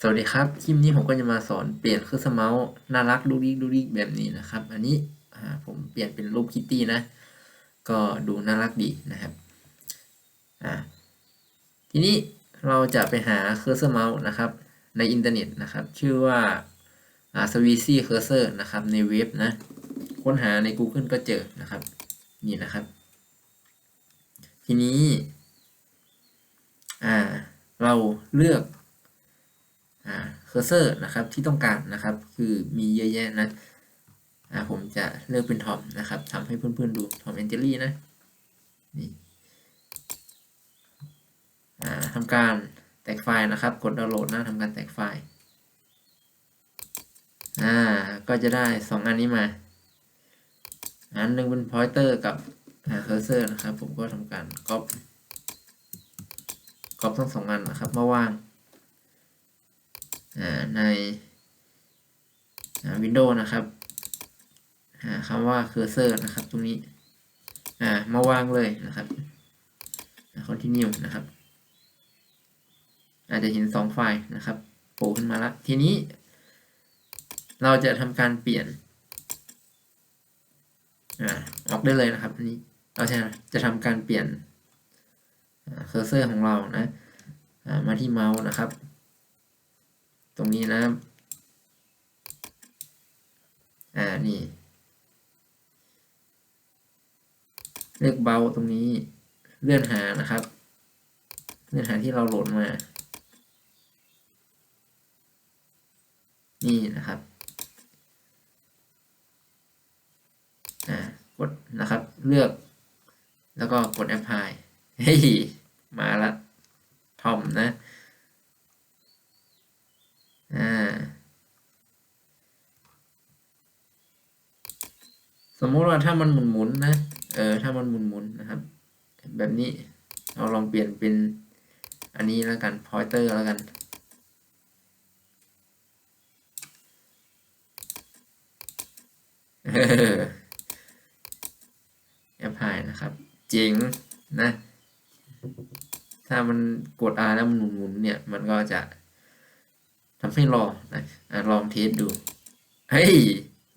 สวัสดีครับคลิปนี้ผมก็จะมาสอนเปลี่ยนเครื่องสเมาส์น่ารักดูดิกดูดิกแบบนี้นะครับ อันนี้ผมเปลี่ยนเป็นรูปคิตตี้นะ ก็ดูน่ารักดีนะครับทีนี้เราจะไปหาเคอร์เซอร์เมาส์นะครับในอินเทอร์เน็ตนะครับ ชื่อว่าสวีซี่เคอร์เซอร์นะครับในเว็บนะค้นหาใน Google ก็เจอนะครับ นี่นะครับ ทีนี้เราเลือก เคอร์เซอร์นะครับที่ต้องการนะครับ คือมีเยอะแยะนะอ่าผมจะเลือกเป็นทอมนะครับทำให้เพื่อนๆดูทอมแอนเจลี่นะนี่อ่าทำการแตกไฟล์นะครับ กดดาวน์โหลดนะทำการแตกไฟล์อ่าก็จะได้สองอันนี้มา อันหนึ่งเป็น pointer กับเคอ่า cursor นะครับ ผมก็ทำการ copy copy ทั้งสองอันนะครับมาวาง ในวินโดว์นะครับหาคำว่า cursor นะครับ ตรงนี้มาวางเลยนะครับ continue นะครับ อาจจะเห็นสองไฟล์นะครับโผล่ขึ้นมาล้วทีนี้ เราจะทำการเปลี่ยนอออกได้เลยนะครับอันนี้เราจะจะทำการเปลี่ยนเคอร์เซอร์ของเรานะมาที่เมาส์นะครับ ตรงนี้นะครับ อ่า นี่ เลือกเบาตรงนี้ เลื่อนหานะครับ เลื่อนหาที่เราโหลดมา นี่นะครับ อ่า กดนะครับ เลือก แล้วก็กด apply เฮ้ย มาละทอมนะ อ่า สมมุติว่าถ้ามันหมุนๆนนะ เออ ถ้ามันหมุนๆนนะครับ แบบนี้ เราลองเปลี่ยนเป็นอันนี้แล้วกัน pointer แล้วกัน แอปพายนะครับ เจ๋งนะ ถ้ามันกด R แล้วมันหมุนๆเนี่ย มันก็จะทำให้รอนะอะลองเทสดู เฮ้ย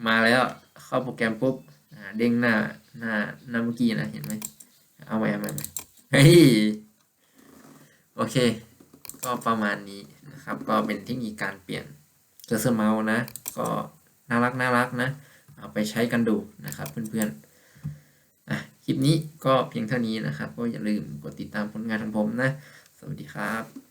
มาแล้วเข้าโปรแกรมปุ๊บ เด้งหน้าหน้าหน้าเมื่อกี้นะเห็นไหมเอาไว้เอาไว้เฮ้ยโอเค ก็ประมาณนี้นะครับ ก็เป็นเทคนิคการเปลี่ยนเคอร์เซอร์เมาส์นะ ก็น่ารักน่ารักนะ เอาไปใช้กันดูนะครับเพื่อนๆอะคลิปนี้ก็เพียงเท่านี้นะครับ ก็อย่าลืมกดติดตามผลงานของผมนะ สวัสดีครับ